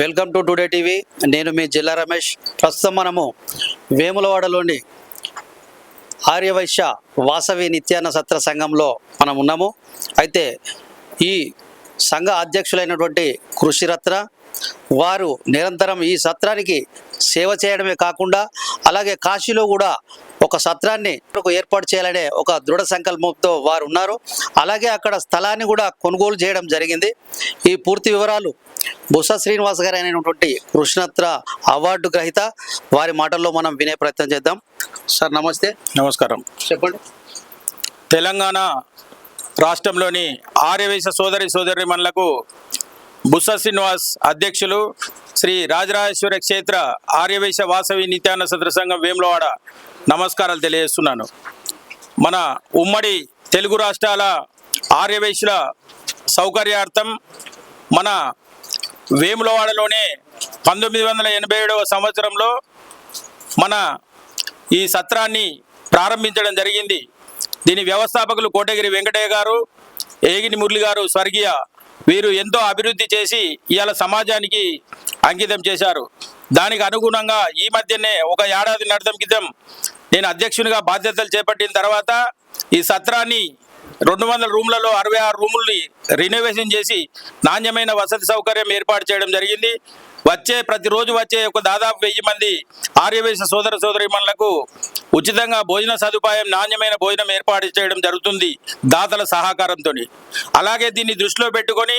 Welcome to today TV. నేను మీ జిల్లా రమేష్. ప్రస్తుతం మనము వేములవాడలోని ఆర్యవైశ్య వాసవి నిత్యాన్న సత్ర సంఘంలో మనం ఉన్నాము. అయితే ఈ సంఘ అధ్యక్షులైనటువంటి కృషిరత్న వారు నిరంతరం ఈ సత్రానికి సేవ చేయడమే కాకుండా అలాగే కాశీలో కూడా ఒక సత్రాన్ని ఏర్పాటు చేయాలనే ఒక దృఢ సంకల్పంతో వారు ఉన్నారు. అలాగే అక్కడ స్థలాన్ని కూడా కొనుగోలు చేయడం జరిగింది. ఈ పూర్తి వివరాలు బుస శ్రీనివాస్ గారు అయినటువంటి కృష్ణత్ర అవార్డు గ్రహీత వారి మాటల్లో మనం వినే ప్రయత్నం చేద్దాం. సార్ నమస్తే. నమస్కారం. చెప్పండి. తెలంగాణ రాష్ట్రంలోని ఆర్యవేశ సోదరి సోదరిమణులకు బుస్స శ్రీనివాస్ అధ్యక్షులు శ్రీ రాజరాజేశ్వర క్షేత్ర ఆర్యవేశ వాసవి నిత్యాన్న సత్ర సంఘం వేములవాడ నమస్కారాలు తెలియజేస్తున్నాను. మన ఉమ్మడి తెలుగు రాష్ట్రాల ఆర్యవేశ్యుల సౌకర్యార్థం మన వేములవాడలోనే పంతొమ్మిది వందల ఎనభై ఏడవ సంవత్సరంలో మన ఈ సత్రాన్ని ప్రారంభించడం జరిగింది. దీని వ్యవస్థాపకులు కోటగిరి వెంకటయ్య గారు ఏగిని మురళి గారు స్వర్గీయ వీరు ఎంతో అభివృద్ధి చేసి ఇవాళ సమాజానికి అంకితం చేశారు. దానికి అనుగుణంగా ఈ మధ్యనే ఒక ఏడాది నడతం క్రితం నేను అధ్యక్షునిగా బాధ్యతలు చేపట్టిన తర్వాత ఈ సత్రాన్ని రెండు వందల రూమ్లలో అరవై ఆరు రూముల్ని రినోవేషన్ చేసి నాణ్యమైన వసతి సౌకర్యం ఏర్పాటు చేయడం జరిగింది. వచ్చే ప్రతిరోజు వచ్చే ఒక దాదాపు వెయ్యి మంది ఆర్యవేశ సోదర సోదరిమణులకు ఉచితంగా భోజన సదుపాయం నాణ్యమైన భోజనం ఏర్పాటు చేయడం జరుగుతుంది దాతల సహకారంతో అలాగే దీన్ని దృష్టిలో పెట్టుకొని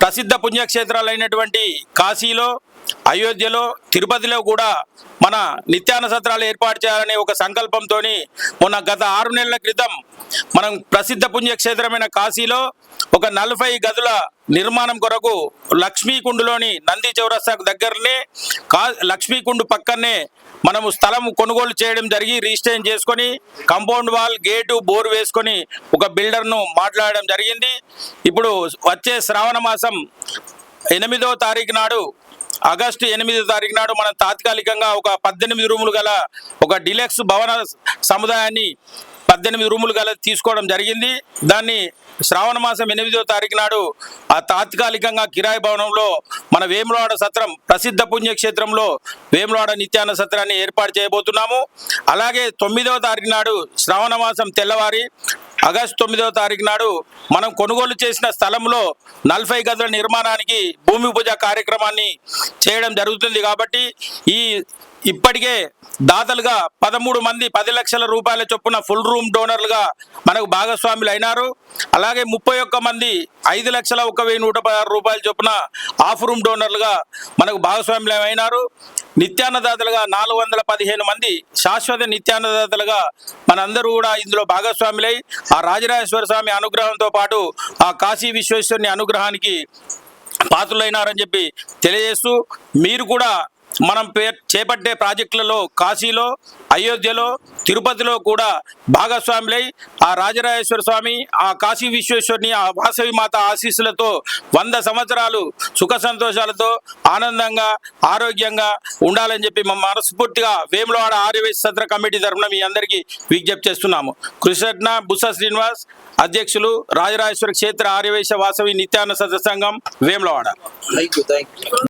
ప్రసిద్ధ పుణ్యక్షేత్రాలైనటువంటి కాశీలో అయోధ్యలో తిరుపతిలో కూడా మన నిత్యాన సత్రాలు ఏర్పాటు చేయాలనే ఒక సంకల్పంతో మొన్న గత ఆరు నెలల క్రితం మనం ప్రసిద్ధ పుణ్యక్షేత్రమైన కాశీలో ఒక నలభై గదుల నిర్మాణం కొరకు లక్ష్మీకుండులోని నంది చౌరస్తాకు దగ్గరనే కా లక్ష్మీకుండు పక్కనే మనము స్థలం కొనుగోలు చేయడం జరిగి రిజిస్ట్రేషన్ చేసుకొని కంపౌండ్ వాల్ గేటు బోర్ వేసుకొని ఒక బిల్డర్ను మాట్లాడడం జరిగింది. ఇప్పుడు వచ్చే శ్రావణ మాసం ఎనిమిదో తారీఖు నాడు ఆగస్టు ఎనిమిదో తారీఖు నాడు మనం తాత్కాలికంగా ఒక పద్దెనిమిది రూములు గల ఒక డిలెక్స్ భవన సముదాయాన్ని పద్దెనిమిది రూములు గల తీసుకోవడం జరిగింది. దాన్ని శ్రావణ మాసం ఎనిమిదో తారీఖు నాడు ఆ తాత్కాలికంగా కిరాయి భవనంలో మన వేములవాడ సత్రం ప్రసిద్ధ పుణ్యక్షేత్రంలో వేములవాడ నిత్యాన సత్రాన్ని ఏర్పాటు చేయబోతున్నాము. అలాగే తొమ్మిదవ తారీఖు నాడు శ్రావణ మాసం తెల్లవారి ఆగస్టు తొమ్మిదవ తారీఖు నాడు మనం కొనుగోలు చేసిన స్థలంలో నలభై గదుల నిర్మాణానికి భూమి పూజ కార్యక్రమాన్ని చేయడం జరుగుతుంది కాబట్టి ఈ ఇప్పటికే దాతలుగా పదమూడు మంది పది లక్షల రూపాయల చొప్పున ఫుల్ రూమ్ డోనర్లుగా మనకు భాగస్వాములు అయినారు. అలాగే ముప్పై ఒక్క మంది ఐదు లక్షల ఒక వెయ్యి నూట పదహారు రూపాయల చొప్పున హాఫ్ రూమ్ డోనర్లుగా మనకు భాగస్వాములు అయినారు. నిత్యాన్నదాతలుగా నాలుగు వందల పదిహేను మంది శాశ్వత నిత్యాన్నదాతలుగా మనందరూ కూడా ఇందులో భాగస్వాములై ఆ రాజరాజేశ్వర స్వామి అనుగ్రహంతో పాటు ఆ కాశీ విశ్వేశ్వరుని అనుగ్రహానికి పాత్రులైనారని చెప్పి తెలియజేస్తూ మీరు కూడా మనం పే చేపట్టే ప్రాజెక్టులలో కాశీలో అయోధ్యలో తిరుపతిలో కూడా భాగస్వాములై ఆ రాజరాజేశ్వర స్వామి ఆ కాశీ విశ్వేశ్వరుని ఆ వాసవి మాత ఆశీస్సులతో వంద సంవత్సరాలు సుఖ సంతోషాలతో ఆనందంగా ఆరోగ్యంగా ఉండాలని చెప్పి మా మనస్ఫూర్తిగా వేములవాడ ఆర్యవేశ సత్ర కమిటీ తరఫున మీ అందరికీ విజ్ఞప్తి చేస్తున్నాము. కృష్ణ బుస శ్రీనివాస్ అధ్యక్షులు రాజరాజేశ్వర క్షేత్ర ఆర్యవేశ వాసవి నిత్యాన్న సత్ర సంఘం వేములవాడ. Thank you